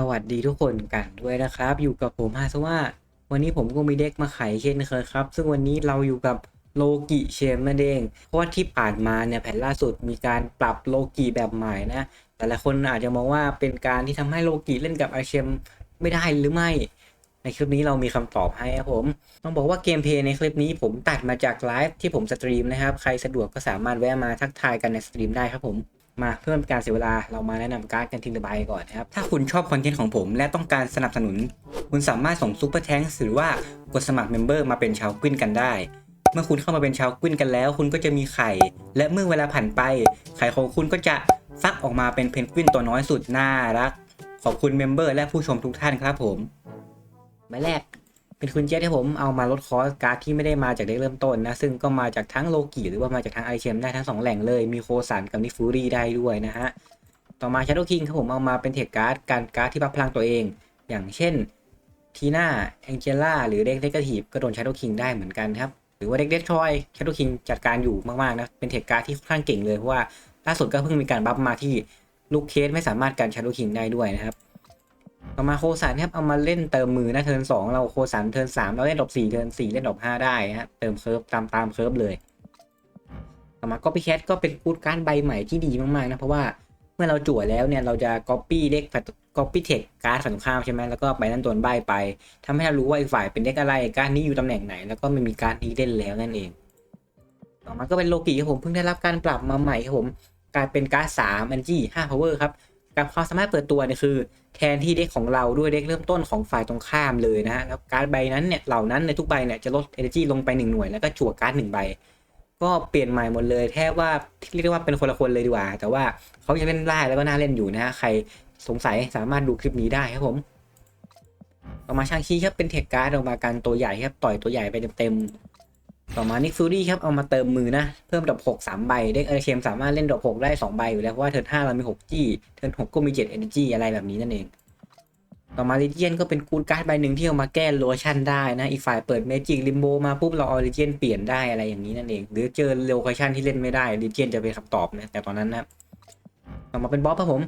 สวัสดีทุกคนกันด้วยนะครับ อยู่กับผมฮาซว่า วันนี้ผมก็มีเด็กมาไขเช่นเคยครับ ซึ่งวันนี้เราอยู่กับโลกิเชมนั่นเอง เพราะว่าที่ผ่านมาเนี่ยแผ่นล่าสุดมีการปรับโลกิแบบใหม่นะ แต่ละคนอาจจะมองว่าเป็นการที่ทำให้โลกิเล่นกับอาเชมไม่ได้หรือไม่ ในคลิปนี้เรามีคำตอบให้ครับผม ต้องบอกว่าเกมเพลย์ในคลิปนี้ผมตัดมาจากไลฟ์ที่ผมสตรีมนะครับ ใครสะดวกก็สามารถแวะมาทักทายกันในสตรีมได้ครับผม มาเพื่อเป็นการเสียเวลาเรามาแนะนำการ์ดกันทีละใบก่อนนะครับถ้าคุณชอบคอนเทนต์ของผมและต้องการสนับสนุน คุณสามารถส่งซูเปอร์แทงหรือว่ากดสมัครเมมเบอร์มาเป็นชาวกวินกันได้ เมื่อคุณเข้ามาเป็นชาวกวินกันแล้ว คุณก็จะมีไข่ และเมื่อเวลาผ่านไป ไข่ของคุณก็จะฟักออกมาเป็นเพนกวินตัวน้อยสุดน่ารัก ขอบคุณเมมเบอร์และผู้ชมทุกท่านครับผมใบแรก เป็นคุณเจสที่ผมเอามาลดคอสการ์ดที่ไม่ได้มาจากเด็กเริ่มต้นนะ ซึ่งก็มาจากทั้งโลกิหรือว่ามาจากทั้งไอเชมได้ทั้งสองแหล่งเลย มีโคสันกับนิฟูรีได้ด้วยนะฮะ ต่อมาชาร์โดคิงครับผมเอามาเป็นเทคการ์ดการการ์ดที่บัฟพลังตัวเอง อย่างเช่นทีน่าแองเจล่าหรือเด็กเดกทีฟก็โดนชาร์โดคิงได้เหมือนกันครับ หรือว่าเด็กเดททรอยชาร์โดคิงจัดการอยู่มากๆนะเป็นเทคการ์ดที่ค่อนข้างเก่งเลยเพราะว่าล่าสุดก็เพิ่งมีการบัฟมาที่ลูกเคสไม่สามารถกันชาร์โดคิงได้ด้วยนะครับ ต่อมาโคสันครับเอามาเล่นเติมมือนะเทิร์นสองเราโคสันเทิร์นสามเราเล่นดอกสี่เทิร์นสี่เล่นดอกห้าได้ฮะเติมเคิร์ฟตามตามเคิร์ฟเลย ต่อมา Copy Cat ก็เป็นกูดการ์ดใบใหม่ที่ดีมากๆนะเพราะว่าเมื่อเราจั่วแล้วเนี่ยเราจะ Copy เด็ก Copy Tech การ์ดฝั่งข้ามใช่ไหมแล้วก็ไปนั่นตัวใบไปทำให้เรารู้ว่าอีกฝ่ายเป็นเด็กอะไรการ์ดนี้อยู่ตำแหน่งไหน แล้วก็ไม่มีการ์ดนี้เล่นแล้วนั่นเอง ต่อมาก็เป็นโลกิครับผมเพิ่งได้รับการปรับมาใหม่ครับผมกลายเป็นการ์ดสามอันจี้ห้า power ครับ กับความสามารถเปิดตัวเนี่ยคือแทนที่เด็กของเราด้วยเด็กเริ่มต้นของฝ่ายตรงข้ามเลยนะฮะแล้วการ์ดใบนั้นเนี่ยเหล่านั้นในทุกใบเนี่ยจะลด energy ลงไปหนึ่งหน่วยแล้วก็จั่วการ์ดหนึ่งใบ ก็เปลี่ยนใหม่หมดเลย แทบว่าเรียกได้ว่าเป็นคนละคนเลยดีกว่า แต่ว่าเขายังเล่นได้แล้วก็น่าเล่นอยู่นะฮะใครสงสัยสามารถดูคลิปนี้ได้ครับผมต่อมาช่างชีครับเป็นเทคการ์ดออกมาการตัวใหญ่ครับต่อยตัวใหญ่ไปเต็ม ต่อมานิกฟูรี่ครับเอามาเติมมือนะ เพิ่มดอกหกสามใบ เด็กเอเชมสามารถเล่นดอกหกได้สองใบอยู่แล้วเพราะว่าเทิร์นห้าเรามีหกจี้เทิร์นหกก็มีเจ็ดเอเนจีอะไรแบบนี้นั่นเอง ต่อมาลิเจียนก็เป็นกูดการ์ดใบหนึ่งที่เอามาแก้โลชั่นได้นะ อีกฝ่ายเปิดเมจิกลิมโบมาปุ๊บเราเอาลิเจียนเปลี่ยนได้อะไรอย่างนี้นั่นเอง หรือเจอโลชั่นที่เล่นไม่ได้ลิเจียนจะเป็นคำตอบนะแต่ตอนนั้นนะต่อมาเป็นบ๊อบครับผม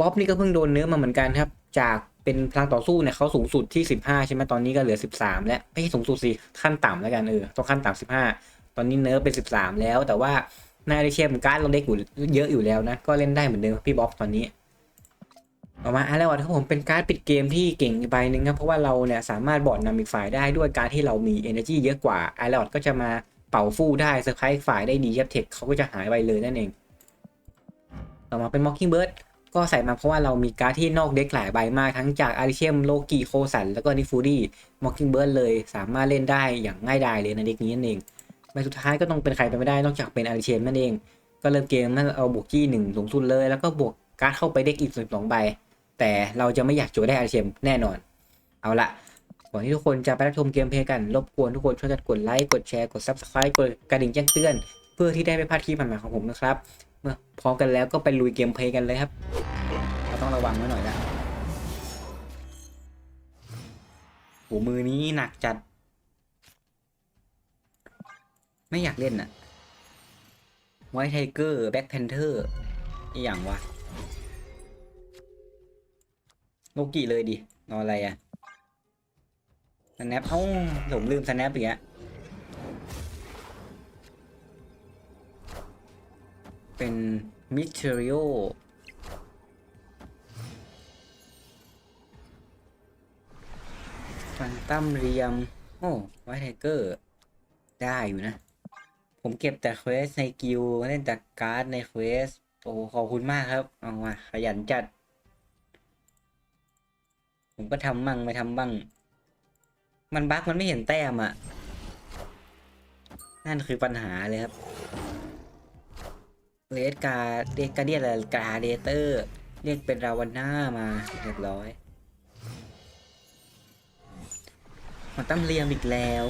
บ๊อบนี่ก็เพิ่งโดนเนื้อมาเหมือนกันครับ จาก เป็นพลังต่อสู้เนี่ยเขาสูงสุดที่15ใช่ไหมตอนนี้ก็เหลือ13แล้วไม่ใช่สูงสุดสิขั้นต่ำแล้วกันเออต้องขั้นต่ำ15ตอนนี้เนื้อเป็น13แล้ว แต่ว่าในอาริเชียมการ์ดเราเล็กอยู่เยอะอยู่แล้วนะ ก็เล่นได้เหมือนเดิมพี่บ๊อบตอนนี้ต่อมาอาร์เรวัตครับผมเป็นการ์ดปิดเกมที่เก่งใบหนึ่งครับเพราะว่าเราเนี่ยสามารถบอดนำอีกฝ่ายได้ด้วยการที่เรามี energy เยอะกว่าอร์เรวัตก็จะมาเป่าฟู่ได้เซอร์ไพรส์ฝ่ายได้ดีครับเทคเขาก็จะหายไปเลยนั่นเองต่อมาเป็น Mockingbird ก็ใส่มาเพราะว่าเรามีการ์ดที่นอกเด็กหลายใบมากทั้งจากอาริเชียมโลกิโคสันแล้วก็นิฟูรี่ Mockingbird เลยสามารถเล่นได้อย่างง่ายดายเลยในเด็กนี้นั่นเองใบสุดท้ายก็ต้องเป็นใครไปไม่ได้นอกจากเป็นอาริเชียมนั่นเอง ก็เริ่มเกมนั่นเอาบวกจี้หนึ่งสูงสุดเลย แล้วก็บวกการ์ดเข้าไปเด็กอีกสิบสองใบ แต่เราจะไม่อยากโจได้อาร์เชียมแน่นอน เอาละก่อนที่ทุกคนจะไปรับชมเกมเพลย์กันรบกวนทุกคนช่วยกันกดไลค์กดแชร์กด Subscribe กดกระดิ่งแจ้งเตือน เพื่อที่ได้ไม่พลาดคลิปใหม่ๆของผมนะครับ เมื่อพร้อมกันแล้วก็ไปลุยเกมเพลย์กันเลยครับ เราต้องระวังไว้หน่อยนะโหมือนี้หนักจัด ไม่อยากเล่นอะไวท์ไทเกอร์แบ็คแพนเทอร์อีอย่างวะโลกิเลยดิรอนอะไรอะสแนปเอ้าผมลืมสแนปอีกแล้ว เป็นมิเทอริโอฟันตัมเรียม โอ้ไวท์ไทเกอร์ ได้อยู่นะ ผมเก็บแต่เควสในกิลด์เล่นแต่การ์ดในเควส โอ้ขอบคุณมากครับ เอามาขยันจัด ผมก็ทำมั่งไม่ทำบ้าง มันบั๊กมันไม่เห็นแต้มอะ นั่นคือปัญหาเลยครับ เลสกาเรียกกาเดียอะไรกาเดเตอร์ เรียกเป็นราวาน่ามาเรียบร้อยมันตั้มเรียมอีกแล้ว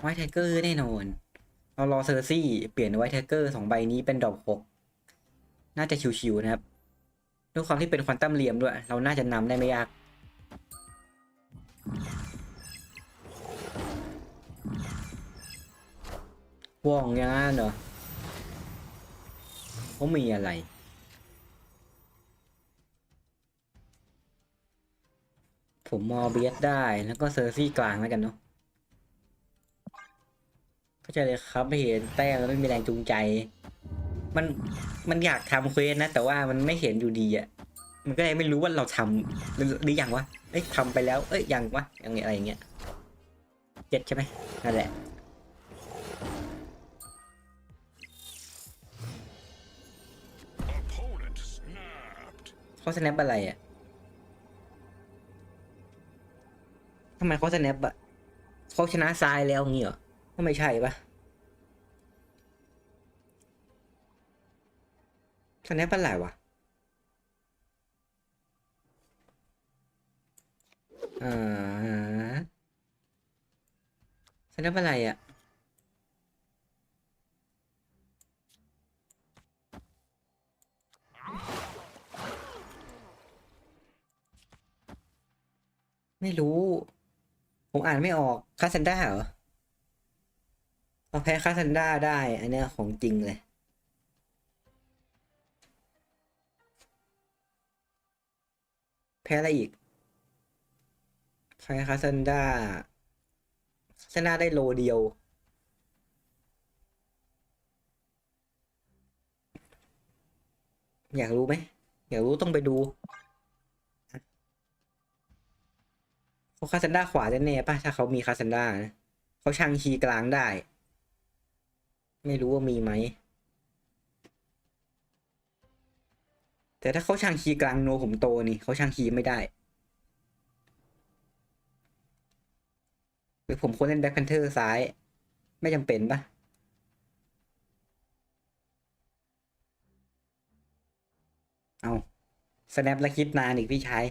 ไวท์ไทเกอร์แน่นอน เรารอเซอร์ซี่ เปลี่ยนไวท์ไทเกอร์สองใบนี้เป็นดอกหกน่าจะชิวๆนะครับด้วยความที่เป็นควอนตัมเหลี่ยมด้วย เราน่าจะนำได้ไม่ยากว่องอย่างนั้นเหรอ เขามีอะไร ผมมอเบียสได้ แล้วก็เซอร์ซี่กลางแล้วกันเนาะเข้าใจเลยครับไม่เห็นแต้มแล้วไม่มีแรงจูงใจ มันมันอยากทำเควสนะ แต่ว่ามันไม่เห็นอยู่ดีอะ่ะ มันก็เลยไม่รู้ว่าเราทำหรืออยังวะ เอ้ยทำไปแล้ว เอ้ยยังวะยังไงอะไรเงี้ยเจ็ดใช่ไหมนั่นแหละ เขาสแนปอะไรอะทำไมเขาสแนปอะเขาชนะทรายแล้วงี้เหรอก็ไม่ใช่ปะสแนปอะไรวะอ่าสแนปอะไรอะ ไม่รู้ ผมอ่านไม่ออกคาซันด้าเหรอเราแพ้คาซันด้าได้ อันเนี้ยของจริงเลยแพ้อะไรอีกแพ้คาซันด้าคาซันดาได้โลเดียว อยากรู้ไหม อยากรู้ต้องไปดู เขาคาซันด้าขวาแน่ๆป่ะถ้าเขามีคาซันด้านะเขาชังคีกลางได้ ไม่รู้ว่ามีไหม แต่ถ้าเขาชังคีกลางโนผมโตนี่เขาชังคีไม่ได้หรือผมควรเล่นแบ็คแพนเทอร์ซ้าย ไม่จำเป็นปะเอาสแนปแล้วคิดนานอีกพี่ชาย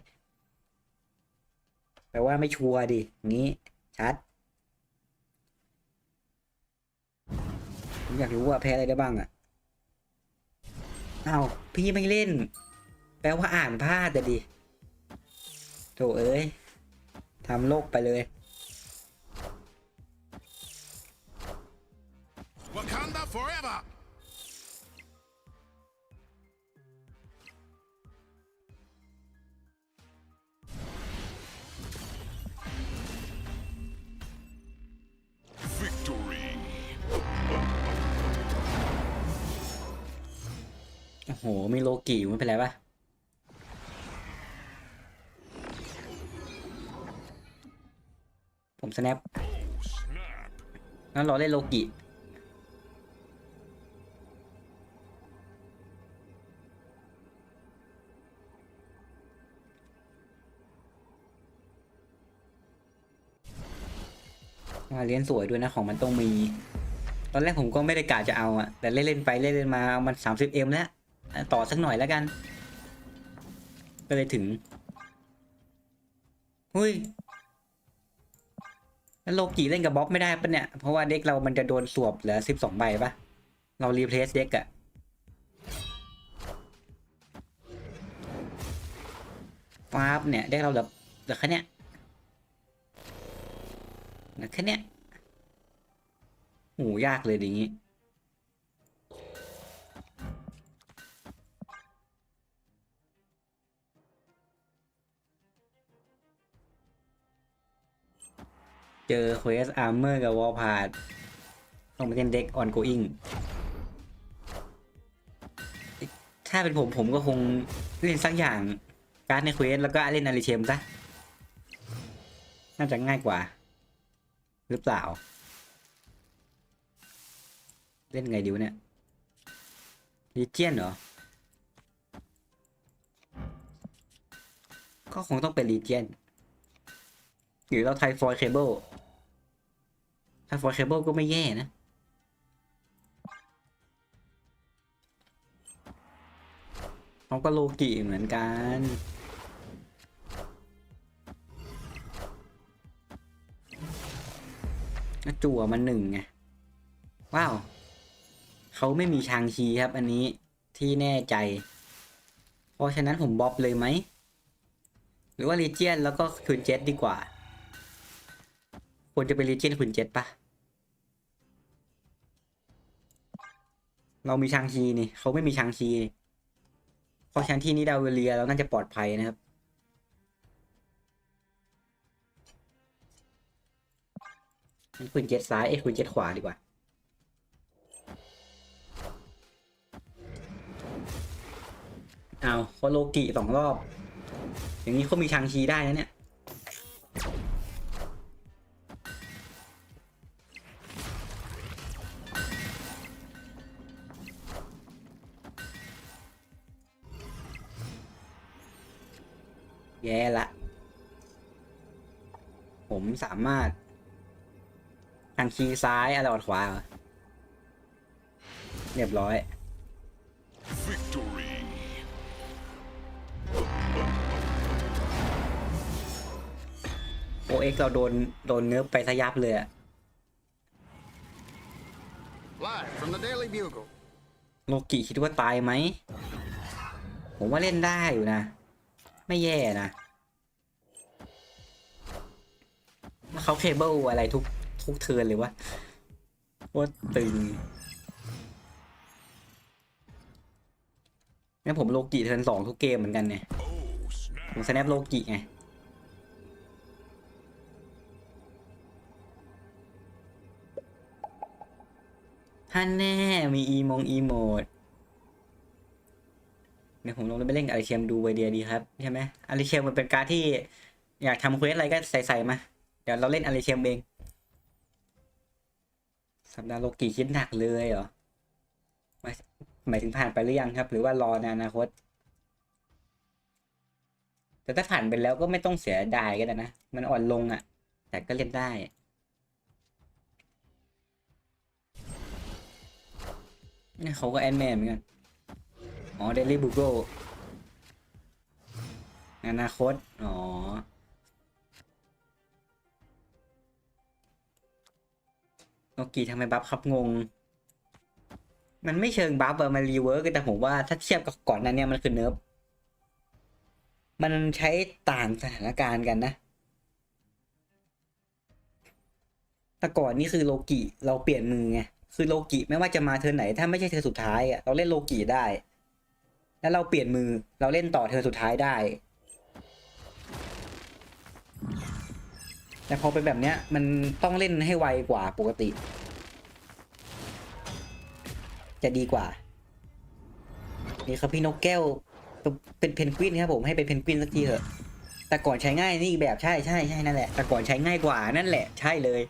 แปลว่าไม่ชัวร์ดิงี้ ชัด ผมอยากรู้ว่าแพ้อะไรได้บ้างอะเอาวพี่ไม่เล่น แปลว่าอ่านพลาดแต่ดิโถเอ้ยทำโลกไปเลย โอ้โหมีโลกิไม่เป็นไรปะผมสแนป Oh, snap. งั้นรอเล่นโลกิมาเลี้ยนสวยด้วยนะของมันต้องมี ตอนแรกผมก็ไม่ได้กะจะเอาอะแต่เล่นๆไปเล่นๆมามันสามสิบเอ็มแล้ว ต่อสักหน่อยแล้วกัน ก็เลยถึงหุ้ยแล้วโลกิเล่นกับบ๊อบไม่ได้ปะเนี่ย เพราะว่าเด็กเรามันจะโดนสวบเหลือสิบสองใบปะเรารีเพลซเด็กอะฟาบเนี่ยเด็กเราเหลือเหลือแค่เนี้ยเหลือแค่เนี้ยโหยากเลยอย่างงี้ เจอเควสอาร์เมอร์กับวอลพาดต้องไปเล่นเด็กออนโกอิงถ้าเป็นผมผมก็คงเล่นสักอย่างการ์ดในเควสแล้วก็เล่นอาริเชมซะน่าจะง่ายกว่า หรือเปล่า เล่นไงดิวเนี่ยลีเจียนเหรอ ก็คงต้องเป็นลีเจียน หรือเราไทฟอยเคเบิลไทฟอยเคเบิลก็ไม่แย่นะ เขาก็โลกิเหมือนกันจั่วมันหนึ่งไง ว้าว เขาไม่มีชางชีครับอันนี้ที่แน่ใจ เพราะฉะนั้นผมบ๊อบเลยไหม หรือว่าลีเจียนแล้วก็คืนเจ็ตดีกว่า ควรจะเป็นลีเจนขุนเจ็ดปะเรามีชางชีนี่เขาไม่มีชางชีพอชั้นที่นี่ดาวเวเลียเราน่าจะปลอดภัยนะครับ คุณเจ็ดซ้าย เอ้คุนเจ็ดขวาดีกว่า เอาเขาโลกิสองรอบ อย่างนี้เขามีชางชีได้นะเนี่ย คีย์ซ้ายอะไรอดขวาเหรอเรียบร้อย Victory. โอเอ็กเราโดนโดนเนื้อไปทะยับเลยอะ Live from the Daily Bugle. โลกิคิดว่าตายไหม ผมว่าเล่นได้อยู่นะ ไม่แย่นะเขาเคเบิลอะไรทุก ทุกเทินเลยวะว่าตึงงั้นผมโลกิเทินสองทุกเกมเหมือนกันเนี่ยผมสแนปโลกิไงท่านแน่ มีอีมงอีโมดเดี๋ยวผมลงไปเล่นกับอาริเชียมดูไวเดียดีครับ ใช่ไหมอาริเชียมมันเป็นการที่อยากทำเควสอะไรก็ใส่ๆมา เดี๋ยวเราเล่นอาริเชียมเอง สัปดาห์โลกิคิดหนักเลยเหรอหมายหมายถึงผ่านไปหรือยังครับ หรือว่ารอในอนาคต แต่ถ้าผ่านไปแล้วก็ไม่ต้องเสียดายก็ได้นะ มันอ่อนลงอะ่ะ แต่ก็เล่นได้เนี่ยเขาก็แอนแมนเหมือนกัน อ๋อเดลี่บุโกอนาคต อ๋อ โอเคทำไมบัฟครับงง มันไม่เชิงบัฟอะมันรีเวิร์กแต่ผมว่าถ้าเทียบกับก่อนนั้นเนี่ยมันคือเนิร์ฟมันใช้ต่างสถานการณ์กันนะแต่ก่อนนี่คือโลกิเราเปลี่ยนมือไงคือโลกิไม่ว่าจะมาเธอไหน ถ้าไม่ใช่เธอสุดท้ายอะเราเล่นโลกิได้ แล้วเราเปลี่ยนมือเราเล่นต่อเธอสุดท้ายได้ แต่พอเป็นแบบเนี้ยมันต้องเล่นให้ไวกว่าปกติ จะดีกว่า นี่ครับพี่นกแก้ว เป็นเพนกวินครับผมให้เป็นเพนกวินสักทีเถอะ แต่ก่อนใช้ง่ายนี่แบบใช่ใช่ใช่นั่นแหละ แต่ก่อนใช้ง่ายกว่านั่นแหละ ใช่เลย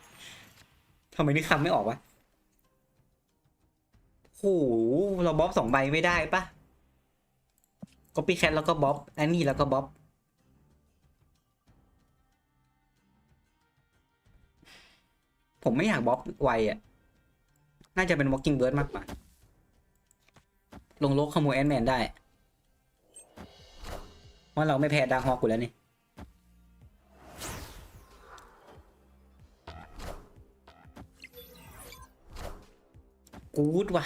ทำไมนึกคำไม่ออกวะโหเราบ๊อบสองใบไม่ได้ปะก็ปีแคทแล้วก็บ๊อบอันนี้แล้วก็บ๊อบ ผมไม่อยากบ๊อบไวอะ น่าจะเป็น Walking Bird มากกว่า ลงโลกขโมยแอนแมนได้เพราเราไม่แพ้ดาร์ฮอกกูแล้วนี่ กูดว่ะ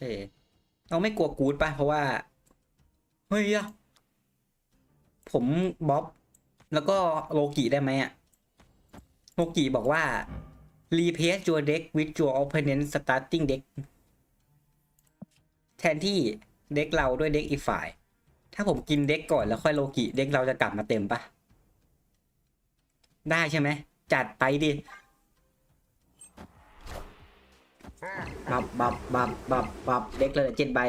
เอเราไม่กลัวกูดป่ะ เพราะว่า เฮ้ยอะผมบ๊อบ แล้วก็โลกิได้ไหมอะ โลกิบอกว่า replace your deck with your opponent starting deck แทนที่เด็กเราด้วยเด็กอีกฝ่าย ถ้าผมกินเด็กก่อนแล้วค่อยโลกิเด็กเราจะกลับมาเต็มปะได้ใช่ไหม จัดไปดิ บับบับบับบับบับเด็กเลยเจ็ดใบ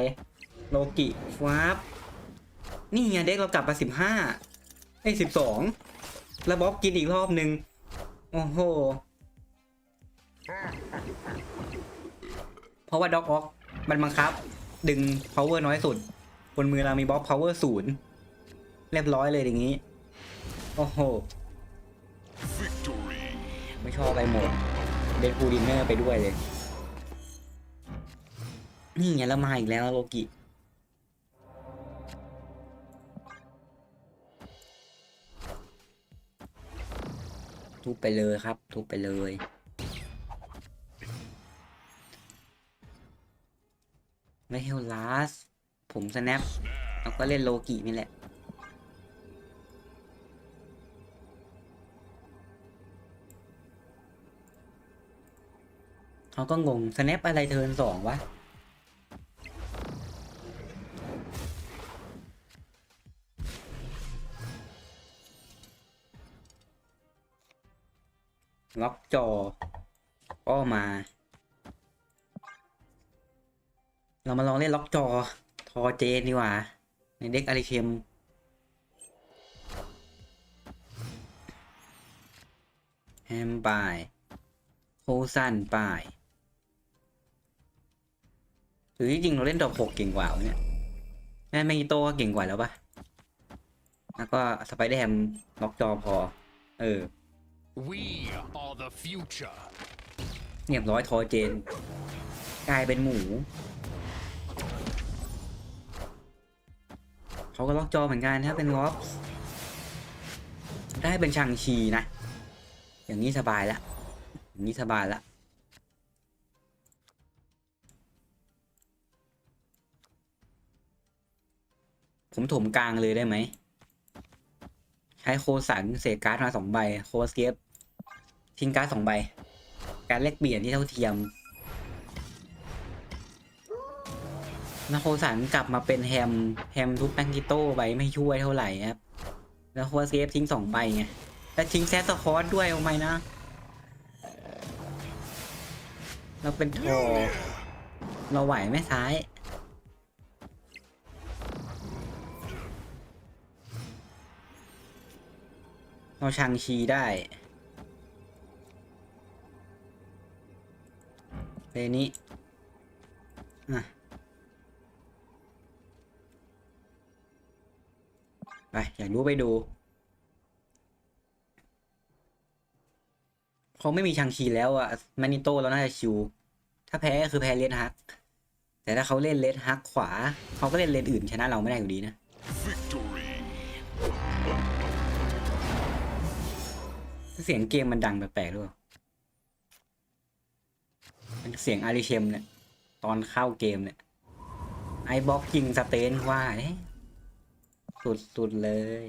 โลกิฟ้าบนี่ไงเด็กเรากลับมาสิบห้าไอ้สิบสองแล้วบ๊อบกินอีกรอบหนึ่ง โอ้โห เพราะว่าด็อกออกมันบังคับ ดึง power น้อยสุด บนมือเรามีบ๊อบ power ศูนย์เรียบร้อยเลยอย่างนี้ โอ้โห Victory. ไม่ชอบอะไรหมดเดนพูดินเนอร์ไปด้วยเลย นี่ไงแล้วมาอีกแล้วโลกิ ทุบไปเลยครับ ทุบไปเลย ไม่เฮลลาส ผมสแนปแล้วก็เล่นโลกินี่แหละ เขาก็งงสแนปอะไรเทินสองวะ ล็อกจอ ก็มา เรามาลองเล่นล็อกจอ ทอเจนดีกว่า ในเด็กอาริเคมแฮมปายโคซันปายหรือจริงเราเล่นดอกหกเก่งกว่าเนี่ยแม่แมงอีโต้ก็เก่งกว่าแล้วปะแล้วก็สไปเดอร์แฮมล็อกจอพอ เออ We are the future. เรียบร้อยทอเจน กลายเป็นหมู เขาก็ล็อกจอเหมือนกันถ้าเป็นวอฟได้เป็นชังชีนะ อย่างนี้สบายละ อย่างนี้สบายละผมถมกลางเลยได้ไหม ใช้โคสันเศษการ์ดมาสองใบ โคสเกฟ ทิ้งการ์ดสองใบ การแลกเปลี่ยนที่เท่าเทียมนาโคสันกลับมาเป็นแฮมแฮมทุบแมงกิโต้ไปไม่ช่วยเท่าไหร่ครับ แล้วโคสเกฟทิ้งสองใบไงแล้วทิ้งแซสคอร์สด้วยเอาไหมนะ เราเป็นโทเราไหวไหมซ้ายเราชังชีได้ เพลงนี้อะไปอยากรู้ไปดูเขาไม่มีชังชีแล้วอะมานิโต้แล้วน่าจะชิว ถ้าแพ้ก็คือแพ้เลนฮัก แต่ถ้าเขาเล่นเลนฮักขวา เขาก็เล่นเลนอื่นชนะเราไม่ได้อยู่ดีนะ Victory. เสียงเกมมันดังแปลกๆด้วย เสียงอาริเชมเนี่ย ตอนเข้าเกมเนี่ย ไอบล็อกยิงสเตนว่าเนี่ยสุดเลย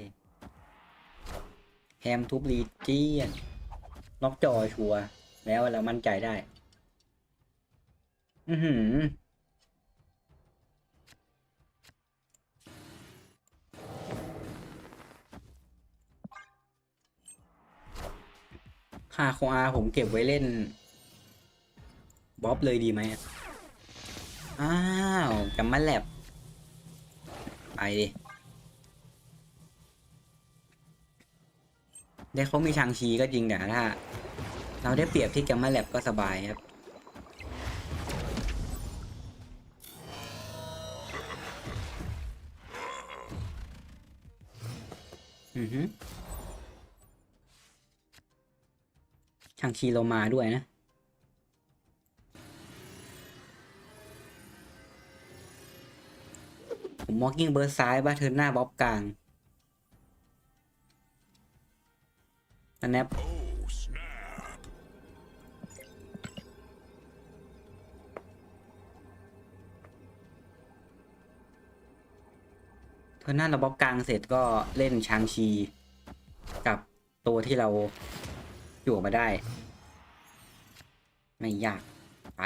แฮมทุบลีเจียนล็อกจอชัวร์แล้วเรามั่นใจได้ อือหือค่าโคอาผมเก็บไว้เล่น บ๊อบเลยดีไหมอ้าวจำมาแลบไปดิได้เขามีชางชีก็จริงแต่ถ้า เราได้เปรียบที่แกมมาแลบก็สบายครับอือฮึชางชีเรามาด้วยนะ ผมมอกกิ้งเบอร์ซ้ายบ้าเทิร์นหน้าบ๊อบกลางอันนบ Oh, snap. เทิร์นหน้าเราบ๊อบกลางเสร็จก็เล่นชางชีกับตัวที่เราอยู่มาได้ ไม่ยากไป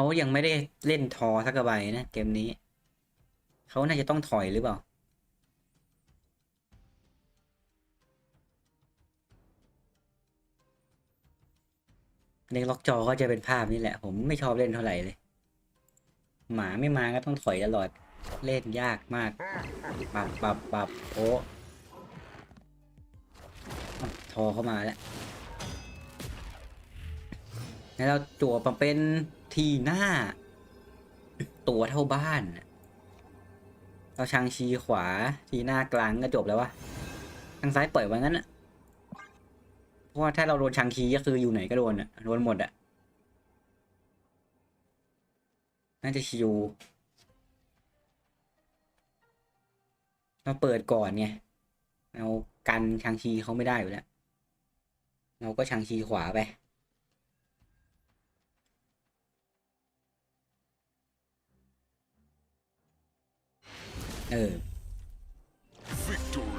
เขายังไม่ได้เล่นทอสักระใบนะเกมนี้ เขาน่าจะต้องถอยหรือเปล่า ในล็อกจอก็จะเป็นภาพนี่แหละ ผมไม่ชอบเล่นเท่าไหร่เลย หมาไม่มาก็ต้องถอยตลอด เล่นยากมากปับปับปับโอ้ทอเข้ามาแล้วแล้วเราจั่วมาเป็น ทีหน้า ตัวเท่าบ้าน เราชังชีขวาทีหน้ากลางก็จบแล้ววะทางซ้ายปล่อยไว้งั้นอะเพราะว่าถ้าเราโดนชังชีก็คืออยู่ไหนก็โดนอะโดนหมดอะน่าจะชิวเราเปิดก่อนไงเรากันชังชีเขาไม่ได้อยู่แล้ว เราก็ชังชีขวาไป เออ Victory.